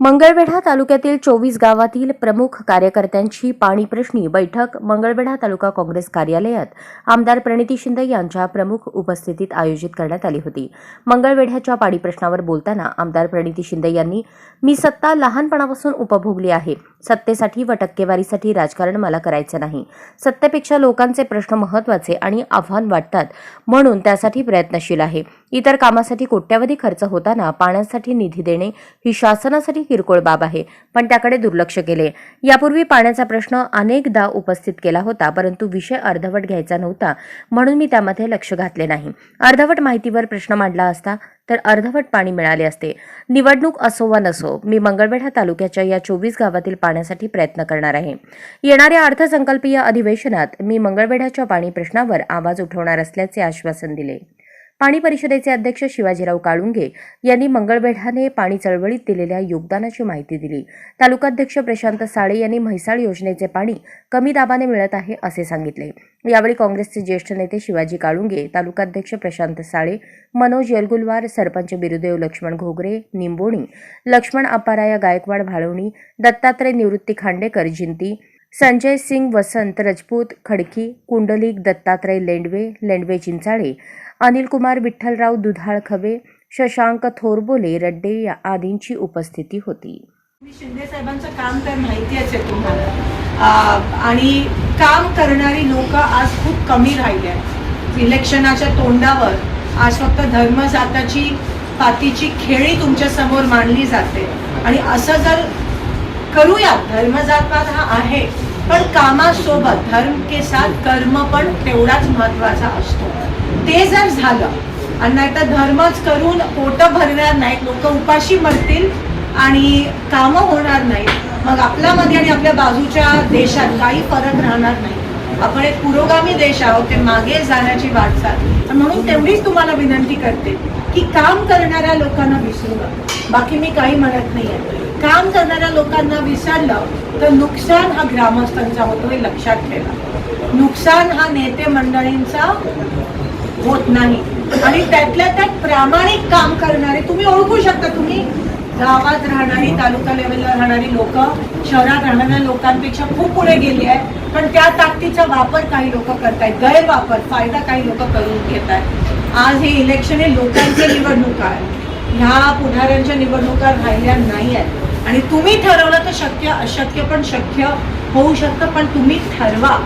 मंगळवेढा तालुक्यातील चोवीस गावातील प्रमुख कार्यकर्त्यांची पाणी प्रश्नी बैठक मंगळवेढा तालुका काँग्रेस कार्यालयात. आमदार प्रणिती शिंदे यांच्या प्रमुख उपस्थितीत आयोजित करण्यात आली होती. मंगळवेढ्याच्या पाणी प्रश्नावर बोलताना आमदार प्रणिती शिंदे यांनी मी सत्ता लहानपणापासून उपभोगली आहे. सत्तेसाठी व टक्केवारीसाठी राजकारण मला करायचं नाही. सत्तेपेक्षा लोकांचे प्रश्न महत्त्वाचे आणि आव्हान वाटतात. म्हणून त्यासाठी प्रयत्नशील आहे. इतर कामासाठी कोट्यावधी खर्च होताना पाण्यासाठी निधी देणे ही शासनासाठी किरकोळ बाब आहे. पण त्याकडे दुर्लक्ष केले. यापूर्वी पाण्याचा प्रश्न अनेकदा उपस्थित केला होता परंतु विषय अर्धवट घ्यायचा नव्हता म्हणून मी त्यामध्ये लक्ष घातले नाही. अर्धवट माहितीवर प्रश्न मांडला असता तर अर्धवट पाणी मिळाले असते. निवडणूक असो वा नसो मी मंगळवेढा तालुक्याच्या या चोवीस गावातील पाण्यासाठी प्रयत्न करणार आहे. येणाऱ्या अर्थसंकल्पीय अधिवेशनात मी मंगळवेढ्याच्या पाणी प्रश्नावर आवाज उठवणार असल्याचे आश्वासन दिले. पाणी परिषदेचे अध्यक्ष शिवाजीराव काळुंगे यांनी मंगळवेढाने पाणी चळवळीत दिलेल्या योगदानाची माहिती दिली. तालुकाध्यक्ष प्रशांत साळे यांनी म्हैसाळ योजनेचे पाणी कमी दाबाने मिळत आहे असे सांगितले. यावेळी काँग्रेसचे ज्येष्ठ नेते शिवाजी काळुंगे तालुकाध्यक्ष प्रशांत साळे मनोज येलगुलवार सरपंच बिरुदेव लक्ष्मण घोगरे निंबोणी लक्ष्मण अपाराया गायकवाड भाळवणी दत्तात्रय निवृत्ती खांडेकर जिंती संजय सिंग वसंत रजपूत खडकी कुंडलिक दत्तात्रय लेंडवे लेंडवे चिंचाळे अनिलकुमार विठ्ठलराव दुधाळ खवे शशांक थोरबोले रड्डे या आदींची उपस्थिती होती. शिंदे साहेबांचं काम तर माहिती आहे तुम्हाला. आणि काम करणारी लोक आज खूप कमी राहिली आहेत. इलेक्शनाच्या तोंडावर आज फक्त धर्म जाताची पातीची खेळी तुमच्यासमोर मांडली जाते. आणि असं जर करूया धर्म जातपात हा आहे पण कामासोबत धर्म के साथ कर्म पण तेवढाच महत्त्वाचा असतो. ते जर झालं आणि नाहीतर धर्मच करून पोट भरणार नाहीत लोक उपाशी मरतील आणि कामं होणार नाहीत मग आपल्यामध्ये आणि आपल्या बाजूच्या देशात काही फरक राहणार नाही. आपण एक पुरोगामी देश आहोत ते मागे जाण्याची वाटचाल म्हणून तेवढीच तुम्हाला विनंती करते की काम करणाऱ्या लोकांना विसरू नका. बाकी मी काही म्हणत नाहीये. आहे लोकांना विसरलं तर नुकसान हा ग्रामस्थांचा होतो हे लक्षात ठेवा. नुकसान हा नेते मंडळींचा होत नाही. आणि त्यातल्या त्यात प्रामाणिक काम करणारे तुम्ही ओळखू शकता तुम्ही गावात राहणारी तालुका लेवलला राहणारी लोक शहरात राहणाऱ्या लोकांपेक्षा खूप पुढे गेली आहे पण त्या ताकदीचा वापर काही लोक करतायत गैरवापर फायदा काही लोक करून घेत आहेत आज हे इलेक्शन हे लोकांची निवडणूक आहे ह्या पुढाऱ्यांच्या निवडणुका राहिल्या नाही आहेत. आणि तुम्ही ठरवलं तर शक्य अशक्य पण शक्य होऊ शकतं पण तुम्ही ठरवा.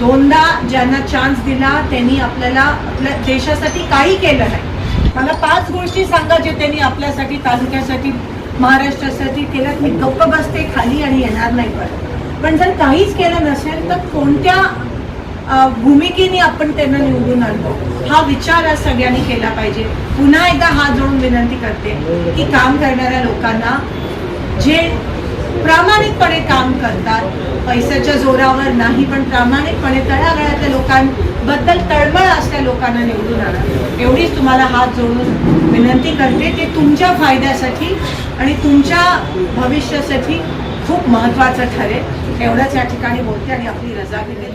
दोनदा ज्यांना चान्स दिला त्यांनी आपल्याला आपल्या देशासाठी काही केलं नाही. मला पाच गोष्टी सांगा जे त्यांनी आपल्यासाठी तालुक्यासाठी महाराष्ट्रासाठी केल्यात. मी गप्प बसते खाली आणि येणार नाही परत. पण जर काहीच केलं नसेल तर कोणत्या भूमिकेने आपण त्यांना निवडून आणतो? हा विचार आज सगळ्यांनी केला पाहिजे. पुन्हा एकदा हात जोडून विनंती करते की काम करणाऱ्या लोकांना जे प्रामाणिकपणे काम करतात पैशाच्या जोरावर नाही पण प्रामाणिकपणे तळागाळातल्या लोकांबद्दल तळमळ असल्या लोकांना निवडून आणा. एवढीच तुम्हाला हात जोडून विनंती करते ते तुमच्या फायद्यासाठी आणि तुमच्या भविष्यासाठी खूप महत्त्वाचं ठरेल. एवढंच या ठिकाणी बोलते आणि आपली रजा घेते